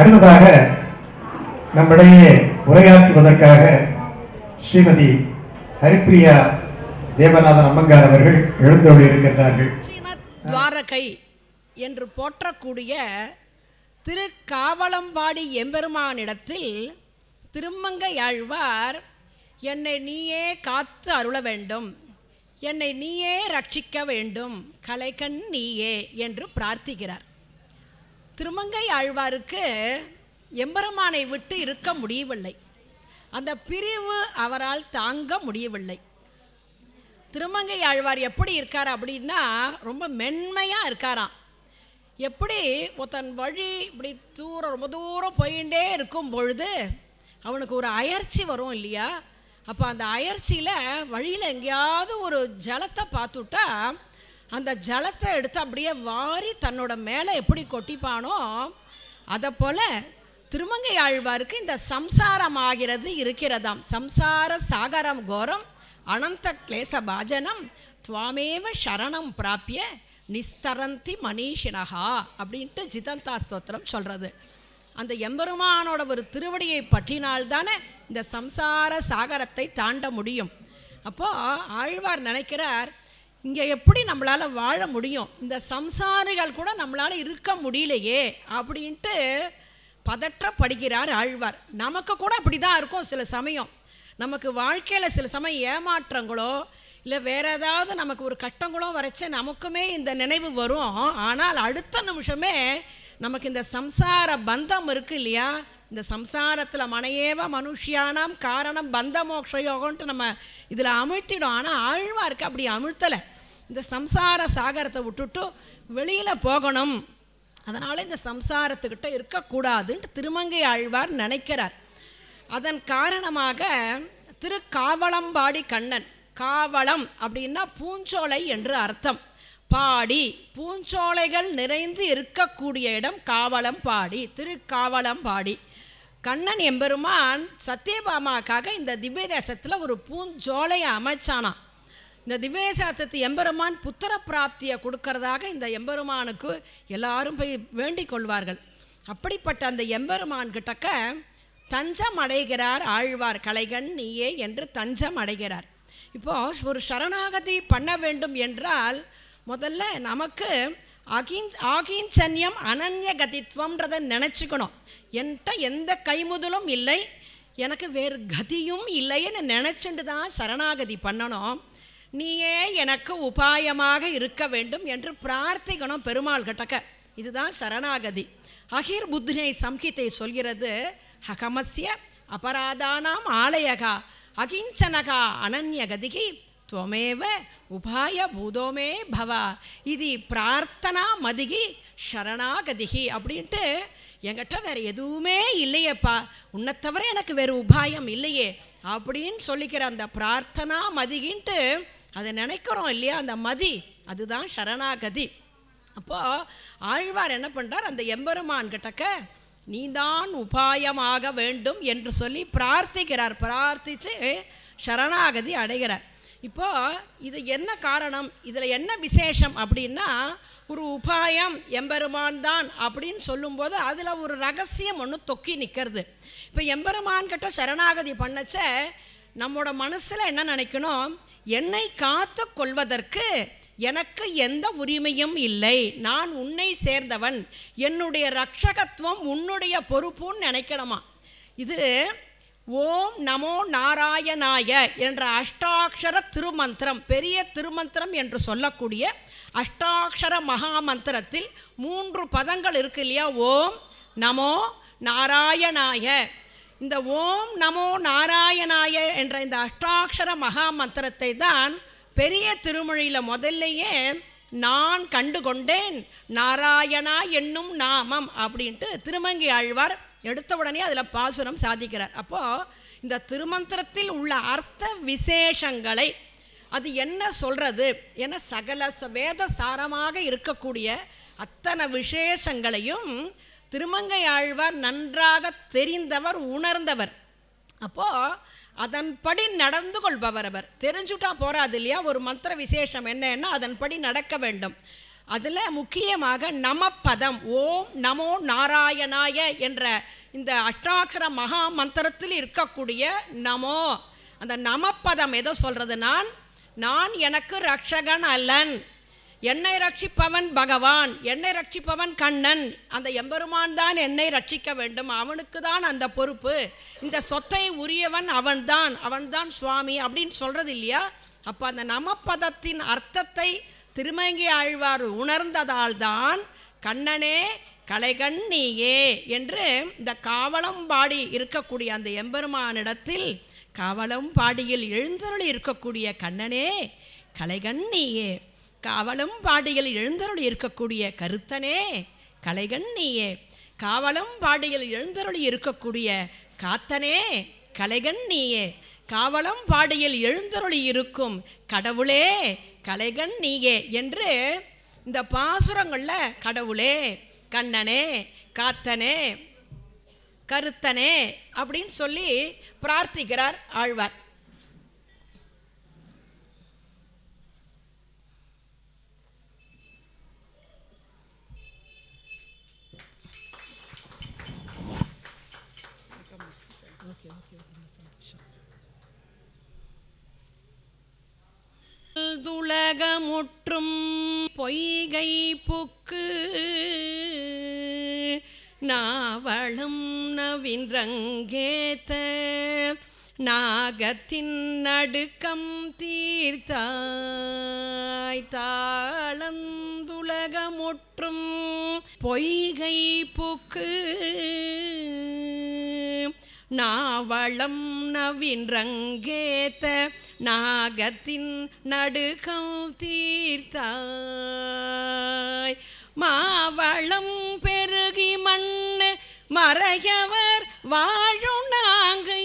அடுத்ததாக நம்மிடையே உரையாற்றுவதற்காக ஸ்ரீமதி ஹரிப்பிரியா தேவநாதன் அம்மங்கார் அவர்கள் எழுந்தோடு இருக்கின்றார்கள். துவாரகை என்று போற்றக்கூடிய திருக்காவலம்பாடி எம்பெருமானிடத்தில் திருமங்கையாழ்வார் என்னை நீயே காத்து அருள வேண்டும். என்னை நீயே ரட்சிக்க வேண்டும். கலைக்கண் நீயே என்று பிரார்த்திக்கிறார். திருமங்கை ஆழ்வாருக்கு எம்பெருமானை விட்டு இருக்க முடியவில்லை. அந்த பிரிவு அவரால் தாங்க முடியவில்லை. திருமங்கை ஆழ்வார் எப்படி இருக்கார் அப்படின்னா ரொம்ப மென்மையாக இருக்காராம். எப்படி ஒருத்தன் வழி இப்படி தூரம் ரொம்ப தூரம் போயிட்டே இருக்கும் பொழுது அவனுக்கு ஒரு அயற்சி வரும் இல்லையா? அப்போ அந்த அயற்சியில் வழியில் எங்கேயாவது ஒரு ஜலத்தை பார்த்துட்டா அந்த ஜலத்தை எடுத்து அப்படியே வாரி தன்னோட மேலே எப்படி கொட்டிப்பானோ அதை போல் திருமங்கை ஆழ்வாருக்கு இந்த சம்சாரம் ஆகிறது இருக்கிறதாம். சம்சார சாகரம் கோரம் அனந்த கிளேச பாஜனம் துவாமேவ சரணம் பிராப்பிய நிஸ்தரந்தி மனிஷினஹா அப்படின்ட்டு ஜிதந்தா ஸ்தோத்திரம் சொல்கிறது அந்த எம்பெருமானோட ஒரு திருவடியை பற்றினால்தானே இந்த சம்சார சாகரத்தை தாண்ட முடியும். அப்போது ஆழ்வார் நினைக்கிறார் இங்கே எப்படி நம்மளால் வாழ முடியும்? இந்த சம்சாரிகள் கூட நம்மளால் இருக்க முடியலையே அப்படின்ட்டு பதற்றப்படுகிறார் ஆழ்வார். நமக்கு கூட அப்படி தான் இருக்கும் சில சமயம். நமக்கு வாழ்க்கையில் சில சமயம் ஏமாற்றங்களோ இல்லை வேறு ஏதாவது நமக்கு ஒரு கட்டங்களோ வரைச்ச நமக்குமே இந்த நினைவு வரும். ஆனால் அடுத்த நிமிஷமே நமக்கு இந்த சம்சார பந்தம் இருக்குது இல்லையா? இந்த சம்சாரத்தில் மனையேவ மனுஷியானாம் காரணம் பந்த மோக்ஷயோகன்ட்டு நம்ம இதில் அமிழ்த்திடும். ஆனால் ஆழ்வாருக்கு அப்படி அமிழ்த்தலை. இந்த சம்சார சாகரத்தை விட்டுட்டு வெளியில் போகணும். அதனால் இந்த சம்சாரத்துக்கிட்ட இருக்கக்கூடாதுன்ட்டு திருமங்கை ஆழ்வார் நினைக்கிறார். அதன் காரணமாக திருக்காவளம்பாடி கண்ணன் காவளம் அப்படின்னா பூஞ்சோலை என்று அர்த்தம். பாடி பூஞ்சோலைகள் நிறைந்து இருக்கக்கூடிய இடம் காவலம் பாடி திருக்காவலம் பாடி கண்ணன் எம்பெருமான் சத்தியபாமாக்காக இந்த திவ்ய தேசத்தில் ஒரு பூஞ்சோலையை அமைச்சானான் இந்த திவ்யசாசத்து எம்பெருமான் புத்திர பிராப்தியை கொடுக்கறதாக இந்த எம்பெருமானுக்கு எல்லாரும் போய் வேண்டிக் கொள்வார்கள். அப்படிப்பட்ட அந்த எம்பெருமான் கிட்டக்க தஞ்சம் அடைகிறார் ஆழ்வார் கலைகண் நீயே என்று தஞ்சம் அடைகிறார் இப்போது ஒரு சரணாகதி பண்ண வேண்டும் என்றால் முதல்ல நமக்கு அகின் ஆகிஞ்சன்யம் அனன்ய கதித்வம்ன்றதை நினச்சிக்கணும். என்கிட்ட எந்த கைமுதலும் இல்லை எனக்கு வேறு கதியும் இல்லைன்னு நினச்சிட்டு தான் சரணாகதி பண்ணணும். நீயே எனக்கு உபாயமாக இருக்க வேண்டும் என்று பிரார்த்திக்கணும் பெருமாள் கிட்டக்க இதுதான் சரணாகதி. அகிர் புத்தினை சம்ஹிதை சொல்கிறது ஹகமஸ்ய அபராதானாம் ஆலயகா அகிஞ்சனகா அனன்யகதிகி துவமேவ உபாய பூதோமே பவ இது பிரார்த்தனா மதிகி சரணாகதிகி. அப்படின்ட்டு என்கிட்ட வேறு எதுவுமே இல்லையேப்பா உன்னை தவிர எனக்கு வேறு உபாயம் இல்லையே. அப்படின்னு சொல்லிக்கிற அந்த பிரார்த்தனா மதிகின்ட்டு அதை நினைக்கிறோம் இல்லையா? அந்த மதி. அதுதான் சரணாகதி. அப்போது ஆழ்வார் என்ன பண்ணுறார் அந்த எம்பெருமான் கிட்டக்க நீதான் உபாயமாக வேண்டும் என்று சொல்லி பிரார்த்திக்கிறார். பிரார்த்தித்து சரணாகதி அடைகிறார். இப்போது இது என்ன காரணம்? இதில் என்ன விசேஷம் அப்படின்னா ஒரு உபாயம் எம்பெருமான் தான் அப்படின்னு சொல்லும்போது அதில் ஒரு ரகசியம் ஒன்று தொக்கி நிற்கிறது இப்போ எம்பெருமான் கிட்ட சரணாகதி பண்ணச்ச நம்மளோட மனசில் என்ன நினைக்கணும்? என்னை காத்து கொள்வதற்கு எனக்கு எந்த உரிமையும் இல்லை. நான் உன்னை சேர்ந்தவன். என்னுடைய ரட்சகத்துவம் உன்னுடைய பொறுப்புன்னு நினைக்கணுமா? இது ஓம் நமோ நாராயணாய என்ற அஷ்டாட்சர திருமந்திரம் பெரிய திருமந்திரம் என்று சொல்லக்கூடிய அஷ்டாட்சர மகாமந்திரத்தில் மூன்று பதங்கள் இருக்கு இல்லையா? ஓம் நமோ நாராயணாய. இந்த ஓம் நமோ நாராயணாய என்ற இந்த அஷ்டாட்சர மகாமந்திரத்தை தான் பெரிய திருமொழியில் முதல்லையே நான் கண்டு கொண்டேன் நாராயணா என்னும் நாமம் அப்படின்ட்டு திருமங்கி ஆழ்வார் எடுத்த உடனே அதில் பாசுரம் சாதிக்கிறார். அப்போது இந்த திருமந்திரத்தில் உள்ள அர்த்த விசேஷங்களை அது என்ன சொல்கிறது என சகல ச- வேத சாரமாக இருக்கக்கூடிய அத்தனை விசேஷங்களையும் திருமங்கை ஆழ்வார் நன்றாக தெரிந்தவர் உணர்ந்தவர். அப்போது அதன்படி நடந்து கொள்பவர் அவர். தெரிஞ்சுட்டா போறாது இல்லையா ஒரு மந்திர விசேஷம் என்னன்னா அதன்படி நடக்க வேண்டும். அதில் முக்கியமாக நமப்பதம் ஓம் நமோ நாராயணாய என்ற இந்த அஷ்டாட்சர மகா மந்திரத்தில் இருக்கக்கூடிய நமோ அந்த நமப்பதம் எதை சொல்கிறது நான் நான் எனக்கு ரக்ஷகன் அல்லன். என்னை ரட்சிப்பவன் பகவான் என்னை ரட்சிப்பவன் கண்ணன். அந்த எம்பெருமான் தான் என்னை ரட்சிக்க வேண்டும். அவனுக்கு தான் அந்த பொறுப்பு. இந்த சொத்தை உரியவன் அவன்தான். அவன்தான் சுவாமி அப்படின்னு சொல்கிறது இல்லையா? அப்போ அந்த நமப்பதத்தின் அர்த்தத்தை திருமங்கி ஆழ்வார் உணர்ந்ததால் தான் கண்ணனே கலைகண் நீயே என்று இந்த காவலம் பாடி இருக்கக்கூடிய அந்த எம்பெருமானிடத்தில் காவலம் பாடியில் எழுந்தருளி இருக்கக்கூடிய கண்ணனே கலைகண் நீயே. காவலும் பாடியில் எழுந்தருள் இருக்கக்கூடிய கருத்தனே கலைகண் நீயே. காவலும் பாடியில் எழுந்தருளி இருக்கக்கூடிய காத்தனே கலைகண் நீயே. காவலம் பாடியில் எழுந்தருளி இருக்கும் கடவுளே கலைகண் நீயே என்று இந்த பாசுரங்களில் கடவுளே கண்ணனே காத்தனே கருத்தனே அப்படின்னு சொல்லி பிரார்த்திக்கிறார் ஆழ்வார். உலகமுற்றும் பொய்கை புக்கு. நாவளம் நவின்றங்கேத்த. நாகத்தின் நடுக்கம் தீர்த்தாய். தாளந்துலகமுற்றும் பொய்கை புக்கு. நாவளம் நவின்றங்கேத்த நாகத்தின் நடுகம் தீர்த்தாய். மாவளம் பெருகி மண்ணு மறையவர் வாழும் நாங்கை.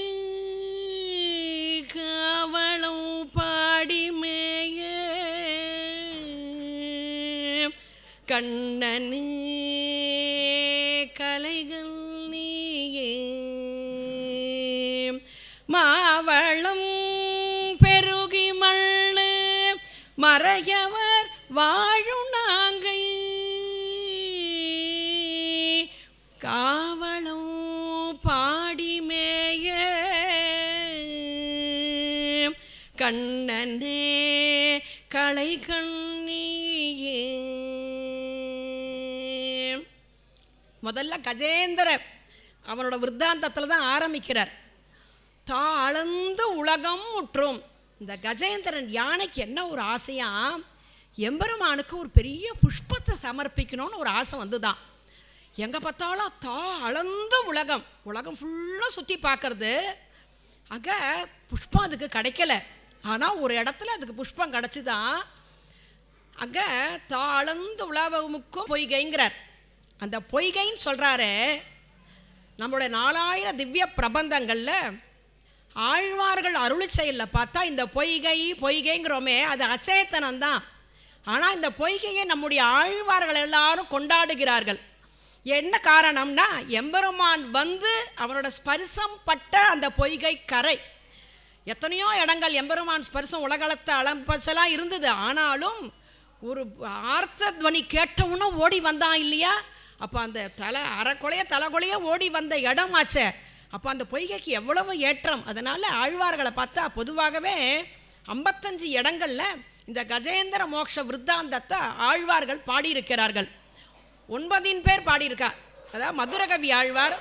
காவளம் பாடிமேய கண்ணனே காவளம் பாடிமேய கண்ணனே களை கண்ணியே முதல்ல கஜேந்திர அவனோட விருத்தாந்தத்தில் தான் ஆரம்பிக்கிறார். தாளந்து உலகம் முற்றும். இந்த கஜேந்திரன் யானைக்கு என்ன ஒரு ஆசையா? எம்பெருமானுக்கு ஒரு பெரிய புஷ்பத்தை சமர்ப்பிக்கணும்னு ஒரு ஆசை வந்துதான். எங்கே பார்த்தாலும் தா அளந்த உலகம். உலகம் ஃபுல்லாக சுற்றி பார்க்கறது. அங்கே புஷ்பம் அதுக்கு கிடைக்கல. ஆனால் ஒரு இடத்துல அதுக்கு புஷ்பம் கிடச்சிதான் அங்கே தாளந்து உலகமுக்கும் பொய்கைங்கிறார். அந்த பொய்கைன்னு சொல்கிறாரு நம்மளுடைய நாலாயிரம் திவ்ய பிரபந்தங்களில் ஆழ்வார்கள் அருளி செயலில் பார்த்தா இந்த பொய்கை பொய்கைங்கிறோமே அது அச்சேத்தனம் தான் ஆனால் இந்த பொய்கையை நம்முடைய ஆழ்வார்கள் எல்லாரும் கொண்டாடுகிறார்கள். என்ன காரணம்னா எம்பெருமான் வந்து அவனோட ஸ்பரிசம் பட்ட அந்த பொய்கை கரை. எத்தனையோ இடங்கள் எம்பெருமான் ஸ்பரிசம் உலகளத்தை அளம்பச்செல்லாம் இருந்தது. ஆனாலும் ஒரு ஆர்த்த துவனி கேட்டவுன்னு ஓடி வந்தான் இல்லையா? அப்போ அந்த தலை அரைக்குலைய தலைக்குலைய ஓடி வந்த இடமாச்சே அப்போ அந்த பொய்கைக்கு எவ்வளவு ஏற்றம்? அதனால் ஆழ்வார்களை பார்த்தா பொதுவாகவே ஐம்பத்தஞ்சு இடங்களில் இந்த கஜேந்திர மோக்ஷ விருத்தாந்தத்தை ஆழ்வார்கள் பாடியிருக்கிறார்கள். ஒன்பதின் பேர் பாடியிருக்கார். அதாவது மதுரகவி ஆழ்வார்.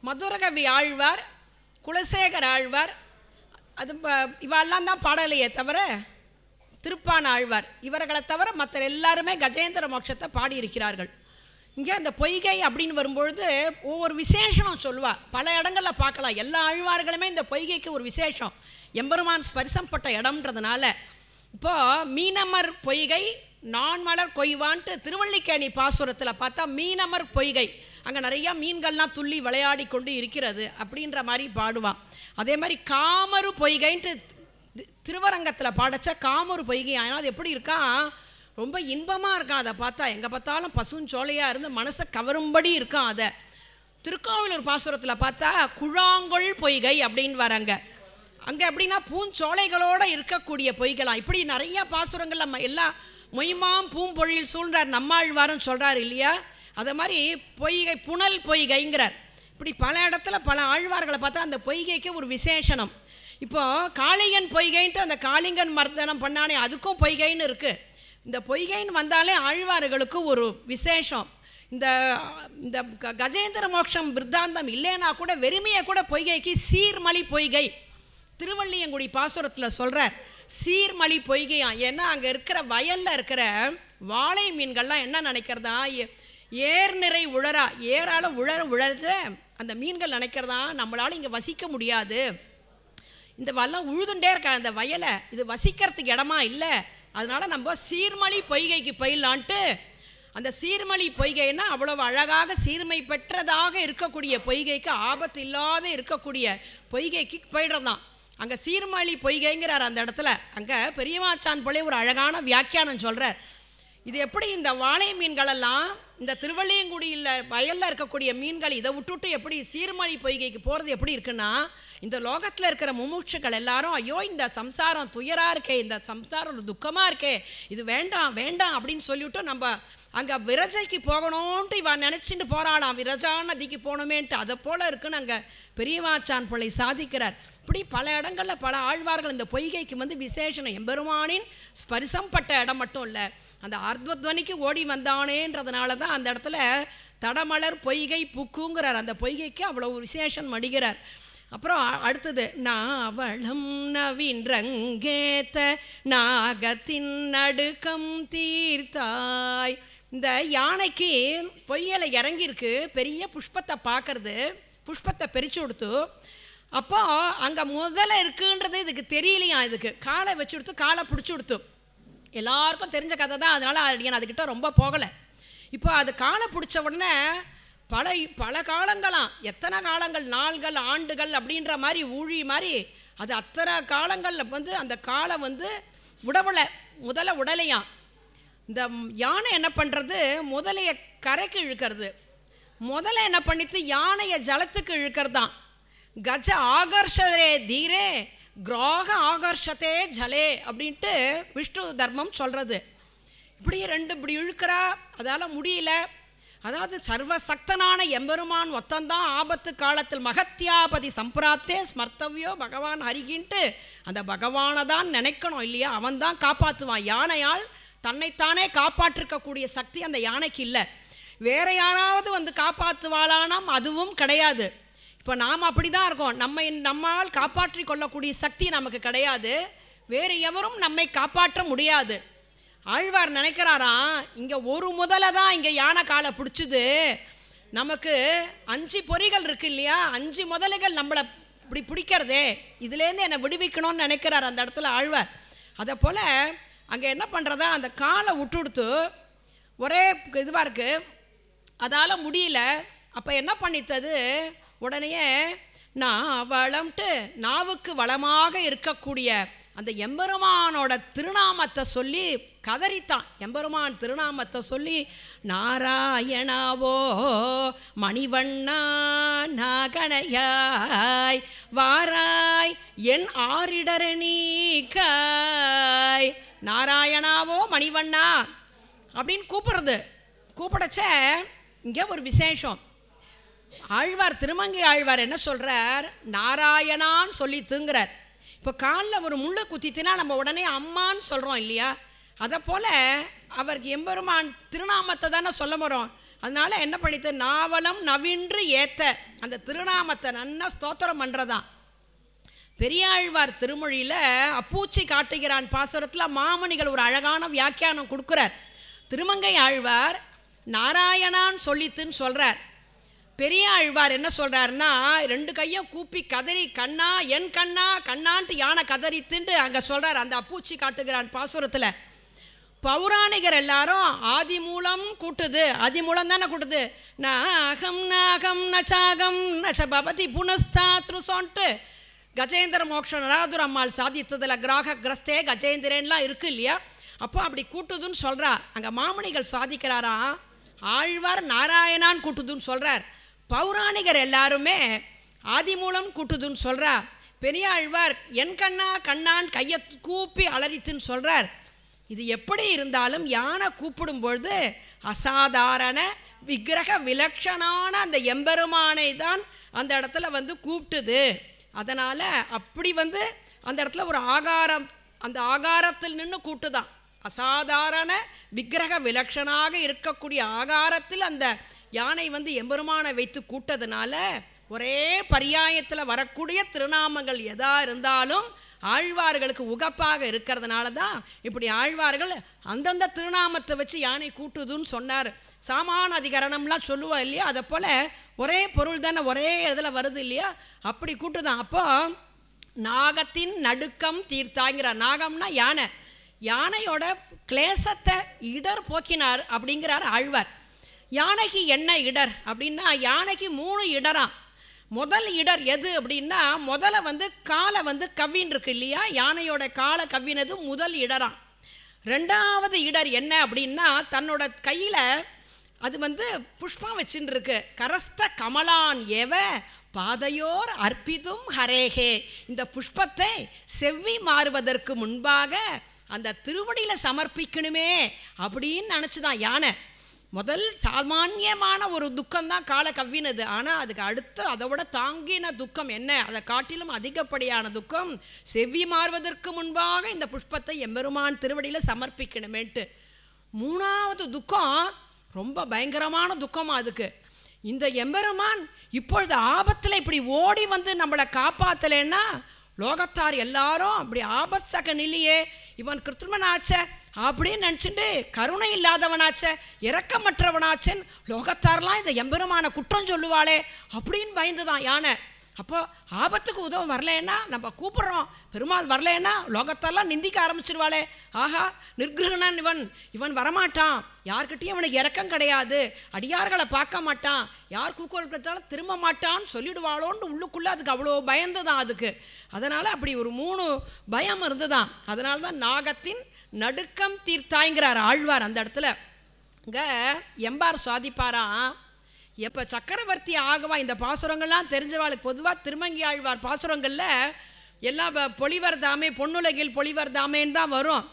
மதுரகவி ஆழ்வார் குலசேகர் ஆழ்வார் அது ப- இவாளெல்லாம் தான் பாடலையே தவிர திருப்பான ஆழ்வார். இவர்களை தவிர மற்ற எல்லாருமே கஜேந்திர மோட்சத்தை பாடியிருக்கிறார்கள். இங்கே அந்த பொய்கை அப்படின்னு வரும்பொழுது ஒவ்வொரு விசேஷம் சொல்லுவா. பல இடங்களில் பார்க்கலாம் எல்லா ஆழ்வார்களுமே இந்த பொய்கைக்கு ஒரு விசேஷம். எம்பெருமான் ஸ்பரிசம் பட்ட இடம்ன்றதுனால. இப்போது மீனமர் பொய்கை நான்மலர் கொய்வான்ட்டு திருவள்ளிக்கேணி பாசுரத்தில் பார்த்தா மீனமர் பொய்கை. அங்கே நிறையா மீன்கள்லாம் துள்ளி விளையாடி கொண்டு இருக்கிறது அப்படின்ற மாதிரி பாடுவான் அதே மாதிரி காமரு பொய்கைன்ட்டு திருவரங்கத்தில் பாடச்ச காமரு பொய்கை ஆனால் அது எப்படி இருக்கான் ரொம்ப இன்பமாக இருக்கும் அதை பார்த்தா? எங்கே பார்த்தாலும் பசுஞ்சோலையாக இருந்து மனசை கவரும்படி இருக்கும் அதை. திருக்காவலூர் பாசுரத்தில் பார்த்தா குழாங்கொள் பொய்கை அப்படின்னு வராங்க. அங்கே எப்படின்னா பூஞ்சோலைகளோடு இருக்கக்கூடிய பொய்களாம் இப்படி நிறைய பாசுரங்கள் நம்ம எல்லா மொய்மாம் பூம்பொழில் சூழ்றார் நம்மாழ்வாரும் சொல்கிறார் இல்லையா? அதை மாதிரி பொய்கை புனல் பொய்கைங்கிறார். இப்படி பல இடத்துல பல ஆழ்வார்களை பார்த்தா அந்த பொய்கைக்கு ஒரு விசேஷனம். இப்போது காளிங்கன் பொய்கைன்ட்டு அந்த காளிங்கன் மர்தனம் பண்ணானே அதுக்கும் பொய்கைன்னு இருக்குது இந்த பொய்கைன்னு வந்தாலே ஆழ்வார்களுக்கு ஒரு விசேஷம். இந்த இந்த க- கஜேந்திர மோட்சம் விருத்தாந்தம் இல்லைன்னா கூட வெறுமையை கூட பொய்கைக்கு சீர்மலி பொய்கை. திருவள்ளியங்குடி பாசுரத்தில் சொல்கிறார் சீர்மலி பொய்கையாம் ஏன்னா அங்கே இருக்கிற வயலில் இருக்கிற வாழை மீன்கள்லாம் என்ன நினைக்கிறதா? ஏ- ஏர் நிறை உழறா? ஏரால உழற உழற அந்த மீன்கள் நினைக்கிறதா? நம்மளால் இங்கே வசிக்க முடியாது. இந்த வல்லம் உழுதுண்டே இருக்க அந்த வயலை. இது வசிக்கிறதுக்கு இடமா இல்லை. அதனால நம்ம சீர்மலி பொய்கைக்கு போயிடலான்ட்டு அந்த சீர்மலி பொய்கைன்னா அவ்வளவு அழகாக சீர்மை பெற்றதாக இருக்கக்கூடிய பொய்கைக்கு ஆபத்து இல்லாத இருக்கக்கூடிய பொய்கைக்கு போயிடுறதான் அங்கே சீர்மலி பொய்கைங்கிறார் அந்த இடத்துல. அங்கே பெரியமாச்சான் போலே ஒரு அழகான வியாக்கியானம் சொல்கிறார் இது எப்படி இந்த வாழை மீன்களெல்லாம் இந்த திருவள்ளியங்குடியில் வயலில் இருக்கக்கூடிய மீன்கள் இதை விட்டுட்டு எப்படி சீர்மலி பொய்கைக்கு போகிறது எப்படி இருக்குன்னா இந்த லோகத்தில் இருக்கிற முமுட்சுகள் எல்லாரும் ஐயோ இந்த சம்சாரம் துயராக இருக்கே இந்த சம்சாரம் துக்கமாக இருக்கே இது வேண்டாம் வேண்டாம் அப்படின்னு சொல்லிவிட்டு நம்ம அங்கே விரஜைக்கு போகணும்ன்ட்டு இவன் நினச்சிட்டு போகிறாளாம் விரஜா நதிக்கு போகணுமேன்ட்டு. அதை போல் இருக்குன்னு அங்கே பெரியவாச்சான் பிள்ளை சாதிக்கிறார். இப்படி பல இடங்களில் பல ஆழ்வார்கள் இந்த பொய்கைக்கு வந்து விசேஷனம். எம்பெருமானின் ஸ்பரிசம் பட்ட இடம் மட்டும் இல்லை. அந்த ஆர்த்வத்வனிக்கு ஓடி வந்தானேன்றதுனால தான் அந்த இடத்துல தடமலர் பொய்கை புக்குங்கிறார். அந்த பொய்கைக்கு அவ்வளோ விசேஷம் மடிகிறார். அப்புறம் அ- அடுத்தது நாவளம் நவீன்றங்கேத்த நாகத்தின் நடுக்கம் தீர்த்தாய். இந்த யானைக்கு பொய்யலை இறங்கியிருக்கு. பெரிய புஷ்பத்தை பார்க்கறது புஷ்பத்தை பிரித்து கொடுத்து அப்போது அங்கே முதல்ல இருக்குன்றது இதுக்கு தெரியலையா இதுக்கு? காலை வச்சு கொடுத்து காலை பிடிச்சி கொடுத்து. எல்லாருக்கும் தெரிஞ்ச கதை தான். அதனால் அடியன் அதுக்கிட்ட ரொம்ப போகலை. இப்போ அது காலை பிடிச்ச உடனே பல பல காலங்களாம் எத்தனை காலங்கள்? நாள்கள் ஆண்டுகள் அப்படின்ற மாதிரி ஊழி மாதிரி அது அத்தனை காலங்களில் வந்து அந்த காலை வந்து உடவலை முதல்ல உடலையாம் இந்த யானை என்ன பண்ணுறது முதலையை கரைக்கு இழுக்கிறது. முதல்ல என்ன பண்ணித்து யானையை ஜலத்துக்கு இழுக்கிறதான் கஜ ஆகர்ஷரே தீரே கிராக ஆகர்ஷத்தே ஜலே அப்படின்ட்டு விஷ்ணு தர்மம் சொல்கிறது இப்படி ரெண்டு இப்படி இழுக்கிறா அதால் முடியல. அதாவது சர்வசக்தனான எம்பெருமான் ஒத்தந்தான் ஆபத்து காலத்தில் மகத்யாபதி சம்பிராப்தே ஸ்மர்த்தவ்யோ பகவான் ஹரிகின்ட்டு அந்த பகவானை தான் நினைக்கணும் இல்லையா? அவன் தான் காப்பாற்றுவான் யானையால் தன்னைத்தானே காப்பாற்றிருக்கக்கூடிய சக்தி அந்த யானைக்கு இல்லை. வேற யாராவது வந்து காப்பாற்றுவாளானாம் அதுவும் கிடையாது. இப்போ நாம் அப்படி தான் இருக்கோம். நம்மை நம்மால் காப்பாற்றி கொள்ளக்கூடிய சக்தி நமக்கு கிடையாது. வேறு எவரும் நம்மை காப்பாற்ற முடியாது. ஆழ்வார் நினைக்கிறாராம் இங்கே ஒரு முதலை தான் இங்கே யானை காலை பிடிச்சிது. நமக்கு அஞ்சு பொறிகள் இருக்கு இல்லையா? அஞ்சு முதலைகள் நம்மளை இப்படி பிடிக்கிறதே. இதுலேருந்து என்னை விடுவிக்கணும்னு நினைக்கிறார் அந்த இடத்துல ஆழ்வார். அதை போல் அங்கே என்ன பண்ணுறதா அந்த காலை விட்டுடுத்து ஒரே இதுவாக இருக்குது அதால் முடியல. அப்போ என்ன பண்ணித்தது? உடனே நான் வளம்ட்டு நாவுக்கு வளமாக இருக்கக்கூடிய அந்த எம்பெருமானோட திருநாமத்தை சொல்லி கதறித்தான். எம்பெருமான் திருநாமத்தை சொல்லி நாராயணாவோ மணிவண்ணா நாகணையாய் வாராய் என் ஆரிடர நாராயணாவோ மணிவண்ணா அப்படின்னு கூப்பிடுறது. கூப்பிடச்ச இங்கே ஒரு விசேஷம். ஆழ்வார் திருமங்கை ஆழ்வார் என்ன சொல்கிறார் நாராயணான்னு சொல்லி தூங்குறார். இப்போ காலில் ஒரு முள்ளு குத்தித்துனா நம்ம உடனே அம்மான்னு சொல்கிறோம் இல்லையா? அதை போல் அவருக்கு எம்பெருமான் திருநாமத்தை தானே சொல்ல போகிறோம் அதனால என்ன பண்ணித்து நாவலம் நவின்று ஏத்த. அந்த திருநாமத்தை நன்னா ஸ்தோத்திரம் பண்ணுறதான் பெரியாழ்வார் திருமொழியில் அப்பூச்சி காட்டுகிறான் பாசுரத்தில் மாமணிகள் ஒரு அழகான வியாக்கியானம் கொடுக்குறார். திருமங்கை ஆழ்வார் நாராயணான் சொல்லித்துன்னு சொல்கிறார் பெரிய ஆழ்வார் என்ன சொல்கிறாருன்னா ரெண்டு கையும் கூப்பி கதறி கண்ணா என் கண்ணா கண்ணான்ட்டு யானை கதறித்துன்ட்டு அங்கே சொல்கிறார் அந்த அப்பூச்சி காட்டுகிறான் பாசுரத்தில். பௌராணிகர் எல்லாரும் ஆதி மூலம் கூட்டுது. ஆதி மூலம் தானே கூட்டுது. நாகம் நாகம் நச்சாகம் நச்ச பபதி புனஸ்தா த்ருசோன்ட்டு. கஜேந்திர மோக்ஷன் நராதுர் அம்மாள் சாதித்ததில் கிராக கிரஸ்தே கஜேந்திரன்லாம் இருக்கு இல்லையா? அப்போ அப்படி கூட்டுதுன்னு சொல்கிறா அங்கே மாமணிகள் சாதிக்கிறாரா? ஆழ்வார் நாராயணான் கூட்டுதுன்னு சொல்கிறார் பௌராணிகர் எல்லாருமே ஆதிமூலம் கூட்டுதுன்னு சொல்கிறா பெரியாழ்வார் என் கண்ணா கண்ணான் கையை கூப்பி அலறித்துன்னு சொல்கிறார் இது எப்படி இருந்தாலும் யானை கூப்பிடும் பொழுது அசாதாரண விக்கிரக விலட்சணான அந்த எம்பெருமானை தான் அந்த இடத்துல வந்து கூப்பிட்டுது. அதனால் அப்படி வந்து அந்த இடத்துல ஒரு ஆகாரம் அந்த ஆகாரத்தில் நின்று கூட்டுதான். அசாதாரண விக்கிரக விலட்சணாக இருக்கக்கூடிய ஆகாரத்தில் அந்த யானை வந்து எம்பெருமானை வைத்து கூட்டதுனால ஒரே பரியாயத்தில் வரக்கூடிய திருநாமங்கள் எதா இருந்தாலும் ஆழ்வார்களுக்கு உகப்பாக இருக்கிறதுனால தான் இப்படி ஆழ்வார்கள் அந்தந்த திருநாமத்தை வச்சு யானை கூட்டுதுன்னு சொன்னார். சாமான அதிகரணம்லாம் சொல்லுவோம் இல்லையா? அதை போல் ஒரே பொருள் தானே ஒரே இதில் வருது இல்லையா? அப்படி கூட்டுதான். அப்போ நாகத்தின் நடுக்கம் தீர்த்தாங்கிற நாகம்னா யானை. யானையோட கிளேசத்தை இடர் போக்கினார் அப்படிங்கிறார் ஆழ்வார். யானைக்கு என்ன இடர் அப்படின்னா யானைக்கு மூணு இடராம் முதல் இடர் எது அப்படின்னா முதல்ல வந்து காலை வந்து கவ்வின்னு இருக்கு இல்லையா? யானையோட காலை கவ்வினது முதல் இடராம் ரெண்டாவது இடர் என்ன அப்படின்னா தன்னோட கையில் அது வந்து புஷ்பம் வச்சுட்டு இருக்கு கரஸ்த கமலான் ஏவ பாதையோர் அர்ப்பிதும் ஹரேகே. இந்த புஷ்பத்தை செவ்வி மாறுவதற்கு முன்பாக அந்த திருவடியில் சமர்ப்பிக்கணுமே அப்படின்னு நினச்சிதான் யானை. முதல் சாமானியமான ஒரு துக்கம் தான் காலை கவ்வினது. ஆனால் அதுக்கு அடுத்து அதை விட தாங்கின துக்கம் என்ன? அதை காட்டிலும் அதிகப்படியான துக்கம் செவ்வி மாறுவதற்கு முன்பாக இந்த புஷ்பத்தை எம்பெருமான் திருவடியில் சமர்ப்பிக்கணுமேன்ட்டு. மூணாவது துக்கம் ரொம்ப பயங்கரமான துக்கமாக அதுக்கு. இந்த எம்பெருமான் இப்பொழுது ஆபத்தில் இப்படி ஓடி வந்து நம்மளை காப்பாற்றலைன்னா லோகத்தார் எல்லாரும் அப்படி ஆபத்சக நிலையே இவன் கிருத்மனாச்ச அப்படின்னு நினச்சிட்டு கருணை இல்லாதவனாச்ச இரக்கமற்றவனாச்சன் லோகத்தார்லாம் இந்த எம்பெருமான குற்றம் சொல்லுவாளே அப்படின்னு பயந்துதான். யானை அப்போது ஆபத்துக்கு உதவும் வரலன்னா நம்ம கூப்பிட்றோம். பெருமாள் வரலேன்னா லோகத்தெல்லாம் நிந்திக்க ஆரம்பிச்சிருவாளே. ஆஹா நிர்கிருகணன் இவன். இவன் வரமாட்டான். யார்கிட்டையும் இவனுக்கு இறக்கம் கிடையாது. அடியார்களை பார்க்க மாட்டான். யார் கூக்குரல் கேட்டாலும் திரும்ப மாட்டான்னு சொல்லிடுவாளோன்னு உள்ளுக்குள்ளே அதுக்கு அவ்வளோ பயந்து தான் அதுக்கு. அதனால் அப்படி ஒரு மூணு பயம் இருந்துதான். அதனால தான் நாகத்தின் நடுக்கம் தீர்த்தாய்ங்கிறார் ஆழ்வார் அந்த இடத்துல. இங்கே எம்பார் சுவாதிப்பாராம் எப்போ சக்கரவர்த்தி ஆகவா இந்த பாசுரங்கள்லாம் தெரிஞ்சவாளுக்கு பொதுவாக திருமங்கி ஆழ்வார் பாசுரங்களில் எல்லாம் பொலிவர்தாமே பொன்னுலகில் பொலிவர்தாமேன்னு தான் வரும்.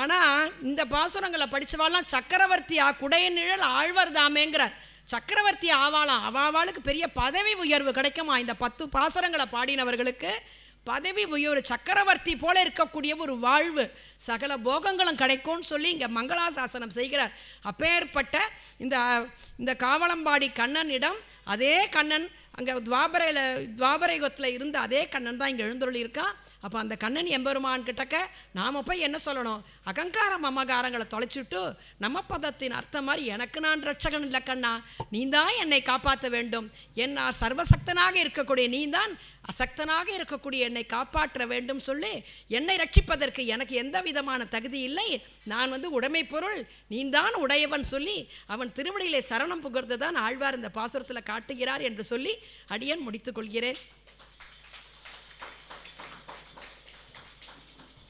ஆனால் இந்த பாசுரங்களை படித்தவாலாம் சக்கரவர்த்தி ஆ குடைய நிழல் ஆழ்வார் தாமேங்கிறார் சக்கரவர்த்தி ஆவாளாம். அவாவாளுக்கு பெரிய பதவி உயர்வு கிடைக்குமா? இந்த பத்து பாசுரங்களை பாடினவர்களுக்கு பதவி உயர்வு சக்கரவர்த்தி போல இருக்கக்கூடிய ஒரு வாழ்வு. சகல போகங்களும் கிடைக்கும்னு சொல்லி இங்கே மங்களாசாசனம் செய்கிறார். அப்பேற்பட்ட இந்த இந்த காவலம்பாடி கண்ணனிடம் அதே கண்ணன் அங்கே துவாபரையில் துவாபரயுகத்தில் இருந்த அதே கண்ணன் தான் இங்கே எழுந்தருளி இருக்கான் அப்போ அந்த கண்ணன் எம்பெருமான் கிட்டக்க நாம் போய் என்ன சொல்லணும்? அகங்கார மமகாரங்களை தொலைச்சிட்டு நம்ம பதத்தின் அர்த்தம் மாதிரி எனக்கு நான் ரட்சகன் இல்லை கண்ணா. நீ தான் என்னை காப்பாற்ற வேண்டும். என் சர்வசக்தனாக இருக்கக்கூடிய நீ தான் அசக்தனாக இருக்கக்கூடிய என்னை காப்பாற்ற வேண்டும் சொல்லி என்னை ரட்சிப்பதற்கு எனக்கு எந்த விதமான தகுதி இல்லை. நான் வந்து உடைமை பொருள் நீந்தான் உடையவன் சொல்லி அவன் திருவடியிலே சரணம் புகழ்ந்து தான் ஆழ்வார் இந்த பாசுரத்தில் காட்டுகிறார் என்று சொல்லி அடியன் முடித்துக்கொள்கிறேன்